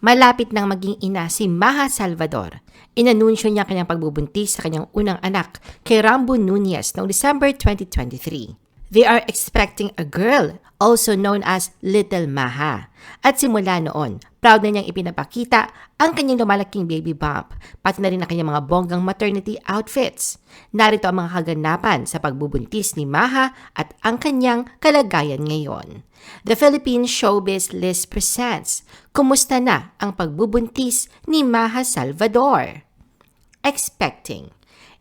Malapit nang maging ina si Maha Salvador. Inanunsyo niya kanyang pagbubuntis sa kanyang unang anak kay Rambo Nunez noong December 2023. They are expecting a girl, also known as Little Maha. At simula noon, proud na niyang ipinapakita ang kanyang lumalaking baby bump, pati na rin ang kanyang mga bonggang maternity outfits. Narito ang mga kaganapan sa pagbubuntis ni Maha at ang kanyang kalagayan ngayon. The Philippine Showbiz List presents Kumusta na ang pagbubuntis ni Maha Salvador? Expecting.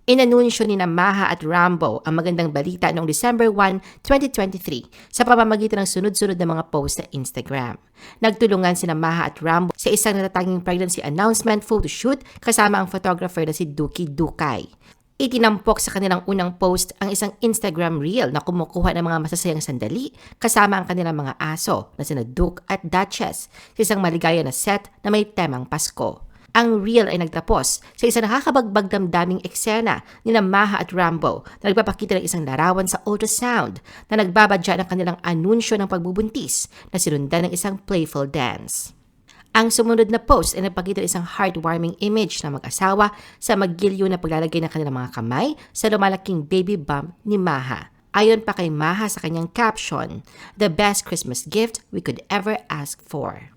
Inanunsyo ni Maha at Rambo ang magandang balita noong December 1, 2023 sa pamamagitan ng sunod-sunod na mga post sa Instagram. Nagtulungan si Maha at Rambo sa isang natatanging pregnancy announcement photoshoot kasama ang photographer na si Duki Dukay. Itinampok sa kanilang unang post ang isang Instagram reel na kumukuha ng mga masasayang sandali kasama ang kanilang mga aso na sina Duke at Duchess sa isang maligaya na set na may temang Pasko. Ang reel ay nagtapos sa isang nakakabagbag damdaming eksena ni Maha at Rambo na nagpapakita ng isang larawan sa ultrasound na nagbabadya ng kanilang anunsyo ng pagbubuntis na sinundan ng isang playful dance. Ang sumunod na post ay nagpakita ng isang heartwarming image na mag-asawa sa magilyo na paglalagay ng kanilang mga kamay sa lumalaking baby bump ni Maha. Ayon pa kay Maha sa kanyang caption, the best Christmas gift we could ever ask for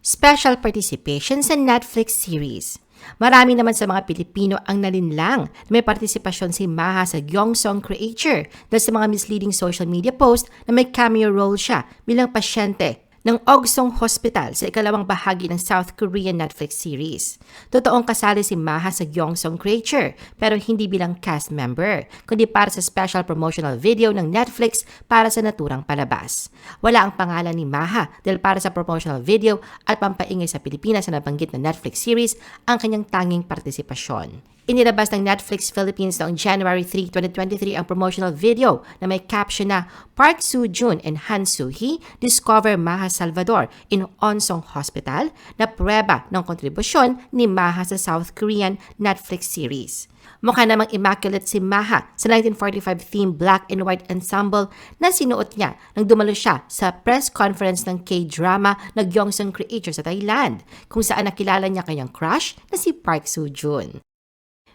special participation sa Netflix series. Marami naman sa mga Pilipino ang nalinlang na may partisipasyon si Maha sa Gyeongsong Creature dahil sa mga misleading social media post na may cameo role siya bilang pasyente ng Ogsong Hospital sa ikalawang bahagi ng South Korean Netflix series. Totoong kasali si Maha sa Gyeongsong Creature pero hindi bilang cast member, kundi para sa special promotional video ng Netflix para sa naturang palabas. Wala ang pangalan ni Maha dahil para sa promotional video at pampaingay sa Pilipinas na nabanggit na Netflix series ang kanyang tanging partisipasyon. Inilabas ng Netflix Philippines noong January 3, 2023 ang promotional video na may caption na Park Soo-jun and Han Soo-hee discover Maha Salvador in Onsong Hospital na prueba ng kontribusyon ni Maha sa South Korean Netflix series. Mukha namang immaculate si Maha sa 1945 theme black and white ensemble na sinuot niya nang dumalo siya sa press conference ng K-drama na Gyeongsang Creature sa Thailand, kung saan nakilala niya kanyang crush na si Park Soo-jun.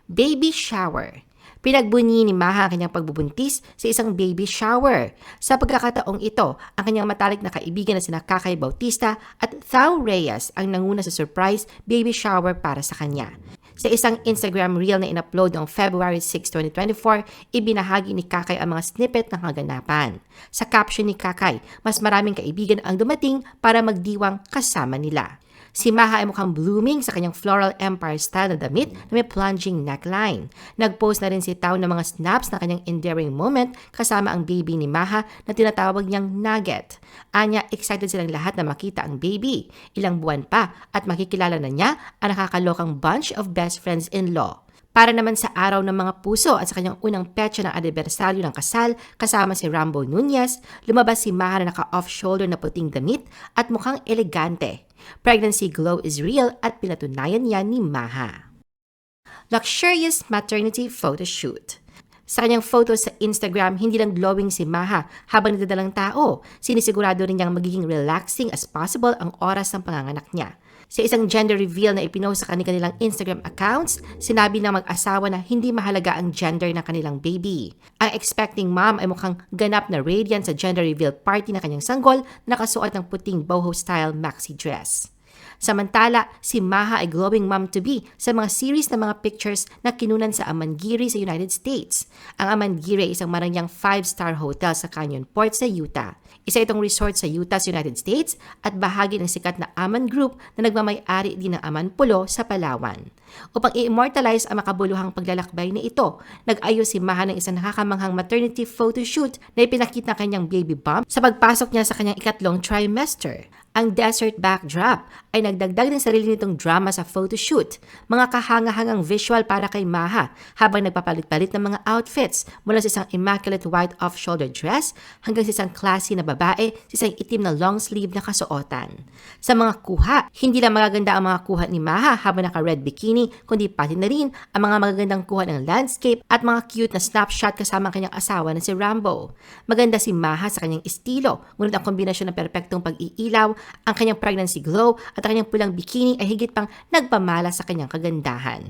Baby shower. Pinagbunyi ni Maha ang kanyang pagbubuntis sa isang baby shower. Sa pagkakataong ito, ang kanyang matalik na kaibigan na sina Kakay Bautista at Thao Reyes ang nanguna sa surprise baby shower para sa kanya. Sa isang Instagram reel na inupload noong February 6, 2024, ibinahagi ni Kakay ang mga snippet ng kaganapan. Sa caption ni Kakay, mas maraming kaibigan ang dumating para magdiwang kasama nila. Si Maha ay mukhang blooming sa kanyang floral empire style na damit na may plunging neckline. Nag-post na rin si Tao ng mga snaps na kanyang endearing moment kasama ang baby ni Maha na tinatawag niyang Nugget. Anya, excited silang lahat na makita ang baby. Ilang buwan pa at makikilala na niya ang nakakalokang bunch of best friends-in-law. Para naman sa araw ng mga puso at sa kanyang unang petsa ng anibersaryo ng kasal kasama si Rambo Nunez, lumabas si Maha na naka-off-shoulder na puting damit at mukhang elegante. Pregnancy glow is real at pinatunayan yan ni Maha. Luxurious maternity photo shoot. Sa kanyang photo sa Instagram, hindi lang glowing si Maha habang nagdadalang tao. Sinisigurado rin niyang magiging relaxing as possible ang oras ng panganganak niya. Sa isang gender reveal na ipinost sa kanilang Instagram accounts, sinabi ng mag-asawa na hindi mahalaga ang gender ng kanilang baby. Ang expecting mom ay mukhang ganap na radiant sa gender reveal party na kanyang sanggol na nakasuot ng puting boho-style maxi dress. Samantala, si Maha ay glowing mom-to-be sa mga series ng mga pictures na kinunan sa Amangiri sa United States. Ang Amangiri ay isang marangyang 5-star hotel sa Canyon Port sa Utah. Isa itong resort sa Utah sa United States at bahagi ng sikat na Aman Group na nagmamay-ari din ng Aman Pulo sa Palawan. Upang i-immortalize ang makabuluhang paglalakbay na ito, nag-ayos si Maha ng isang nakakamanghang maternity photoshoot na ipinakita kanyang baby bump sa pagpasok niya sa kanyang ikatlong trimester. Ang desert backdrop ay nagdagdag ng sarili nitong drama sa photoshoot, mga kahangahangang visual para kay Maha habang nagpapalit-palit ng mga outfits mula sa isang immaculate white off-shoulder dress hanggang sa isang classy na babae sa isang itim na long sleeve na kasuotan. Sa mga kuha, hindi lang magaganda ang mga kuha ni Maha habang naka-red bikini, kundi pati na rin ang mga magagandang kuha ng landscape at mga cute na snapshot kasama ang kanyang asawa na si Rambo. Maganda si Maha sa kanyang estilo, ngunit ang kombinasyon ng perpektong pag-iilaw ang kanyang pregnancy glow at ang kanyang pulang bikini ay higit pang nagpamala sa kanyang kagandahan.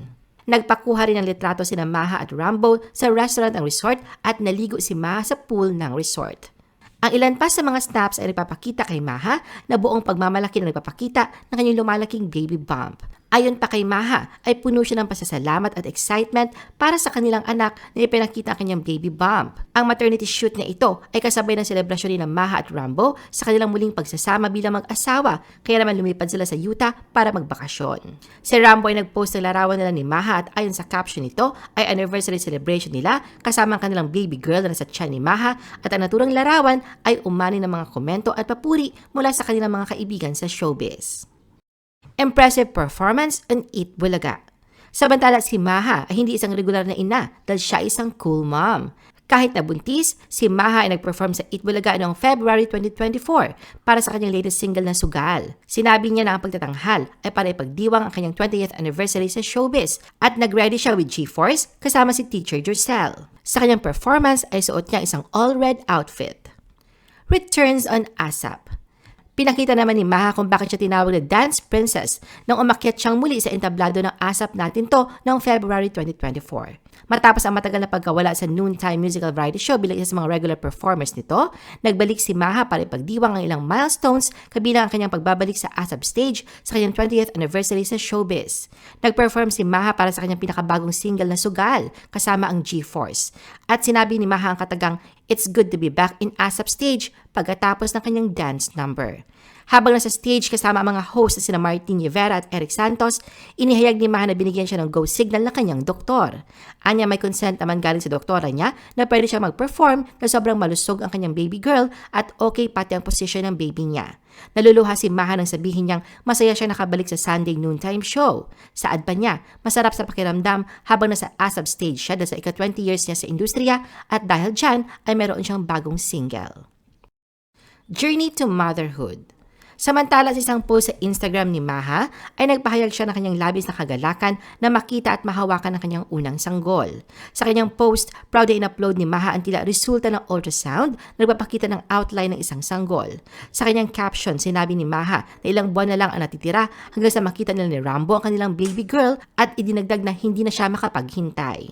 Nagpakuha rin ng litrato sina Maha at Rambo sa restaurant ng resort at naligo si Maha sa pool ng resort. Ang ilan pa sa mga snaps ay nagpapakita kay Maha na buong pagmamalaki na nagpapakita ng kanyang lumalaking baby bump. Ayon pa kay Maha, ay puno siya ng pasasalamat at excitement para sa kanilang anak na ipinakita ang kanyang baby bump. Ang maternity shoot niya ito ay kasabay ng selebrasyon ni Maha at Rambo sa kanilang muling pagsasama bilang mag-asawa, kaya naman lumipad sila sa Utah para magbakasyon. Si Rambo ay nagpost ng larawan nila ni Maha at ayon sa caption nito ay anniversary celebration nila kasama ang kanilang baby girl na nasa tiyan ni Maha at ang naturang larawan ay umani ng mga komento at papuri mula sa kanilang mga kaibigan sa showbiz. Impressive performance on Eat Bulaga. Samantala si Maha ay hindi isang regular na ina dahil siya isang cool mom. Kahit nabuntis, si Maha ay nag-perform sa Eat Bulaga noong February 2024 para sa kanyang latest single na Sugal. Sinabi niya na ang pagtatanghal ay para ipagdiwang ang kanyang 20th anniversary sa showbiz at nag-ready siya with G-Force kasama si Teacher Durcell. Sa kanyang performance ay suot niya isang all-red outfit. Returns on ASAP. Pinakita naman ni Maha kung bakit siya tinawag na Dance Princess nang umakyat siyang muli sa entablado ng ASAP natin to noong February 2024. Matapos ang matagal na pagkawala sa noontime musical variety show bilang isa sa mga regular performers nito, nagbalik si Maha para ipagdiwang ang ilang milestones kabilang ang kanyang pagbabalik sa ASAP stage sa kanyang 20th anniversary sa showbiz. Nag-perform si Maha para sa kanyang pinakabagong single na Sugal kasama ang G-Force. At sinabi ni Maha ang katagang, It's good to be back in ASAP stage pagkatapos ng kanyang dance number. Habang nasa stage kasama ang mga host na sina Martin Rivera at Eric Santos, inihayag ni Maha na binigyan siya ng go signal ng kanyang doktor. Anya may consent naman galing sa doktora niya na pwede siya mag-perform na sobrang malusog ang kanyang baby girl at okay pati ang posisyon ng baby niya. Naluluha si Maha nang sabihin niyang masaya siya nakabalik sa Sunday noontime show. Saad pa niya, masarap sa pakiramdam habang nasa ASAP stage siya dahil sa ika-20 years niya sa industriya at dahil dyan ay meron siyang bagong single. Journey to Motherhood Samantala sa isang post sa Instagram ni Maha ay nagpahayag siya ng kanyang labis na kagalakan na makita at mahawakan ng kanyang unang sanggol. Sa kanyang post, proud na in-upload ni Maha ang tila resulta ng ultrasound na nagpapakita ng outline ng isang sanggol. Sa kanyang caption, sinabi ni Maha na ilang buwan na lang ang natitira hanggang sa makita nila ni Rambo ang kanilang baby girl at idinagdag na hindi na siya makapaghintay.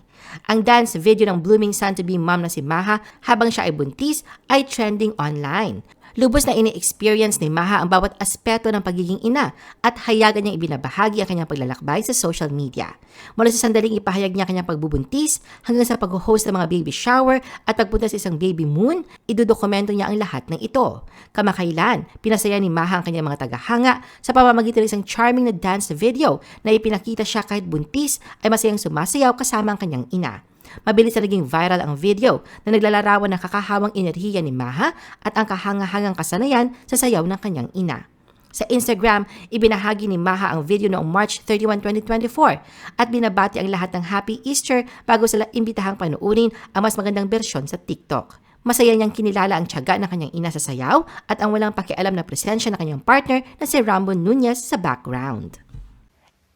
Ang dance video ng blooming son-to-be mom na si Maha habang siya ay buntis ay trending online. Lubos na ini-experience ni Maha ang bawat aspeto ng pagiging ina at hayagan niyang ibinabahagi ang kanyang paglalakbay sa social media. Mula sa sandaling ipahayag niya kanyang pagbubuntis hanggang sa pag-host ng mga baby shower at pagpunta sa isang baby moon, idodokumento niya ang lahat ng ito. Kamakailan, pinasaya ni Maha ang kanyang mga tagahanga sa pamamagitan ng isang charming na dance video na ipinakita siya kahit buntis ay masayang sumasayaw kasama ang kanyang ina. Mabilis na naging viral ang video na naglalarawan ng kakahawang enerhiya ni Maha at ang kahangahangang kasanayan sa sayaw ng kanyang ina. Sa Instagram, ibinahagi ni Maha ang video noong March 31, 2024 at binabati ang lahat ng Happy Easter bago sila imbitahang panuurin ang mas magandang bersyon sa TikTok. Masaya niyang kinilala ang tiyaga ng kanyang ina sa sayaw at ang walang pakialam na presensya ng kanyang partner na si Rambo Nunez sa background.